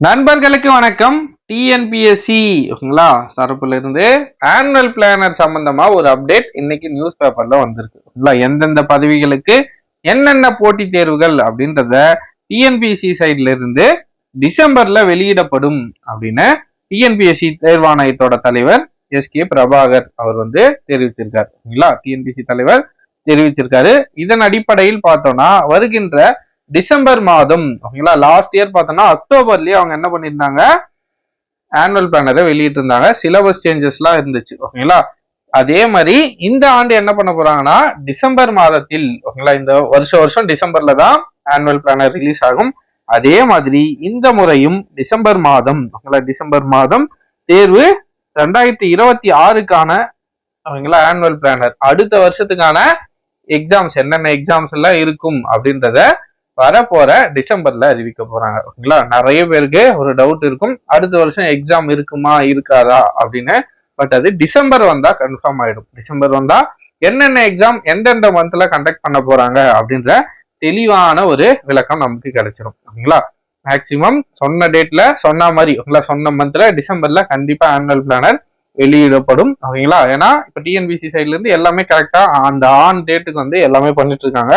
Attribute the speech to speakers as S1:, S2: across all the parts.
S1: நண்பர்களுக்கு வணக்கம். டிஎன்பிஎஸ்சி ஓகேங்களா? தரப்புல இருந்து ஆனுவல் பிளானர் சம்பந்தமா ஒரு அப்டேட் இன்னைக்கு நியூஸ் பேப்பர்ல வந்திருக்கு. ஓகேங்களா? எந்தெந்த பதவிகளுக்கு என்னென்ன போட்டி தேர்வுகள் அப்படின்றத டிஎன்பிஎஸ்சி சைட்ல இருந்து டிசம்பர்ல வெளியிடப்படும் அப்படின்னு டிஎன்பிஎஸ்சி தேர்வாணையத்தோட தலைவர் எஸ் கே பிரபாகர் அவர் வந்து தெரிவிச்சிருக்காரு ஓகேங்களா? டிஎன்பிஎஸ்சி தலைவர் தெரிவிச்சிருக்காரு இதன் அடிப்படையில் பார்த்தோம்னா வருகின்ற டிசம்பர் மாதம் ஓகேங்களா? லாஸ்ட் இயர் பார்த்தோம்னா அக்டோபர்லயே அவங்க என்ன பண்ணியிருந்தாங்க? ஆனுவல் பிளானரை வெளியிட்டு இருந்தாங்க சிலபஸ் சேஞ்சஸ்லாம் இருந்துச்சு ஓகேங்களா? அதே மாதிரி இந்த ஆண்டு என்ன பண்ண போறாங்கன்னா டிசம்பர் மாதத்தில் ஓகேங்களா? இந்த வருஷம் வருஷம் டிசம்பர்ல தான் ஆனுவல் பிளானர் ரிலீஸ் ஆகும். அதே மாதிரி இந்த முறையும் டிசம்பர் மாதம் ஓகேங்களா? டிசம்பர் மாதம் தேர்வு ரெண்டாயிரத்தி இருபத்தி ஆறுக்கான ஓகேங்களா ஆனுவல் பிளானர் அடுத்த வருஷத்துக்கான எக்ஸாம்ஸ் என்னென்ன எக்ஸாம்ஸ் எல்லாம் இருக்கும் அப்படின்றத வரப்போற டிசம்பர்ல அறிவிக்க போறாங்க. ஓகேங்களா? நிறைய பேருக்கு ஒரு டவுட் இருக்கும். அடுத்த வருஷம் எக்ஸாம் இருக்குமா இருக்காதா அப்படின்னு. பட் அது டிசம்பர் வந்தா கன்ஃபார்ம் ஆயிடும். டிசம்பர் வந்தா என்னென்ன எக்ஸாம் எந்தெந்த மந்த்ல கண்டக்ட் பண்ண போறாங்க அப்படின்ற தெளிவான ஒரு விளக்கம் நமக்கு கிடைச்சிடும் ஓகேங்களா? மேக்சிமம் சொன்ன டேட்ல சொன்ன மாதிரி ஓகேங்களா? சொன்ன மந்த்ல டிசம்பர்ல கண்டிப்பா ஆனுவல் பிளானர் வெளியிடப்படும். ஓகேங்களா? ஏன்னா இப்ப டிஎன்பிசி சைட்ல இருந்து எல்லாமே கரெக்டா அந்த ஆன் டேட்டுக்கு வந்து எல்லாமே பண்ணிட்டு இருக்காங்க.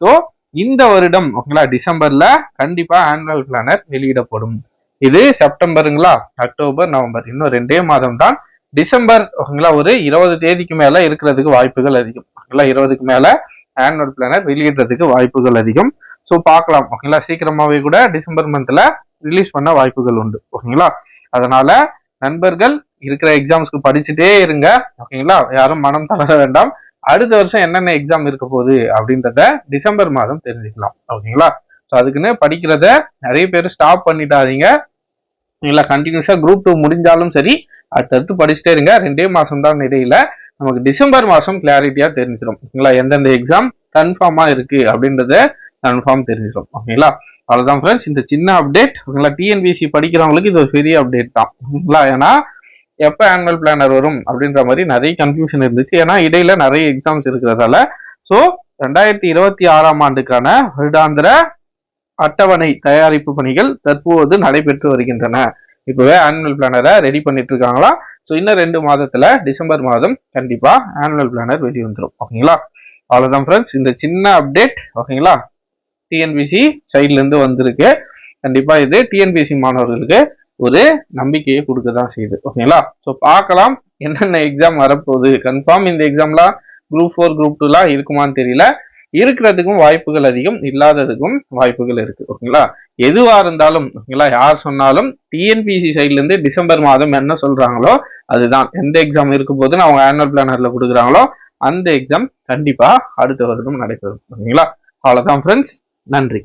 S1: ஸோ இந்த வருடம் ஓகேங்களா டிசம்பர்ல கண்டிப்பா ஆனுவல் பிளானர் வெளியிடப்படும். இது செப்டம்பருங்களா? October November. இன்னும் ரெண்டே மாதம் தான் டிசம்பர் ஓகேங்களா ஒரு இருபது தேதிக்கு மேல இருக்கிறதுக்கு வாய்ப்புகள் அதிகம். ஓகேங்களா இருபதுக்கு மேல ஆனுவல் பிளானர் வெளியிடுறதுக்கு வாய்ப்புகள் அதிகம். ஸோ பார்க்கலாம். ஓகேங்களா சீக்கிரமாவே கூட டிசம்பர் மந்த்ல ரிலீஸ் பண்ண வாய்ப்புகள் உண்டு. ஓகேங்களா அதனால நண்பர்கள் இருக்கிற எக்ஸாம்ஸ்க்கு படிச்சுட்டே இருங்க. ஓகேங்களா யாரும் மனம் தளர வேண்டாம். அடுத்த வருஷம் என்னென்ன எக்ஸாம் இருக்க போகுது அப்படின்றத டிசம்பர் மாதம் தெரிஞ்சுக்கலாம். ஓகேங்களா? ஸோ அதுக்குன்னு படிக்கிறத நிறைய பேர் ஸ்டாப் பண்ணிட்டாதீங்க இல்லை கண்டினியூஸாக குரூப் டூ முடிஞ்சாலும் சரி அடுத்தடுத்து படிச்சுட்டே இருங்க. ரெண்டே மாதம் தான் இடையில நமக்கு டிசம்பர் மாதம் கிளாரிட்டியாக தெரிஞ்சிடும். ஓகேங்களா? எந்தெந்த எக்ஸாம் கன்ஃபார்மாக இருக்குது அப்படின்றத கன்ஃபார்ம் தெரிஞ்சிடும். ஓகேங்களா? அவ்வளோதான் ஃப்ரெண்ட்ஸ் இந்த சின்ன அப்டேட் ஓகேங்களா? டிஎன்பிசி படிக்கிறவங்களுக்கு இது ஒரு பெரிய அப்டேட் தான். ஓகேங்களா? ஏன்னா எப்போ ஆனுவல் பிளானர் வரும் அப்படின்ற மாதிரி நிறைய கன்ஃபியூஷன் இருந்துச்சு. ஏன்னா இடையில நிறைய எக்ஸாம்ஸ் இருக்கிறதால. ஸோ ரெண்டாயிரத்தி இருபத்தி ஆறாம் ஆண்டுக்கான வருடாந்திர அட்டவணை தயாரிப்பு பணிகள் தற்போது நடைபெற்று வருகின்றன. இப்பவே ஆனுவல் பிளானரை ரெடி பண்ணிட்டு இருக்காங்களா ஸோ இன்னும் ரெண்டு மாதத்துல டிசம்பர் மாதம் கண்டிப்பா ஆனுவல் பிளானர் வெளி வந்துடும் ஓகேங்களா? அவ்வளோதான் ஃப்ரெண்ட்ஸ் இந்த சின்ன அப்டேட் ஓகேங்களா? டிஎன்பிசி சைட்ல இருந்து வந்திருக்கு. கண்டிப்பா இது டிஎன்பிசி மாணவர்களுக்கு ஒரு நம்பிக்கையை கொடுக்க தான் செய்யுது ஓகேங்களா ஸோ பார்க்கலாம் என்னென்ன எக்ஸாம் வரப்போகுது. கன்ஃபார்ம் இந்த எக்ஸாம்லாம் குரூப் ஃபோர் குரூப் டூலாம் இருக்குமான்னு தெரியல. இருக்கிறதுக்கும் வாய்ப்புகள் அதிகம் இல்லாததுக்கும் வாய்ப்புகள் இருக்கு. ஓகேங்களா எதுவா இருந்தாலும் ஓகேங்களா யார் சொன்னாலும் டிஎன்பிசி சைட்லேருந்து டிசம்பர் மாதம் என்ன சொல்றாங்களோ அதுதான். எந்த எக்ஸாம் இருக்கும் போதுன்னு அவங்க ஆனுவல் பிளானர்ல கொடுக்குறாங்களோ அந்த எக்ஸாம் கண்டிப்பா அடுத்த வருடம் நடைபெறும். ஓகேங்களா அவ்வளோதான் ஃப்ரெண்ட்ஸ் நன்றி.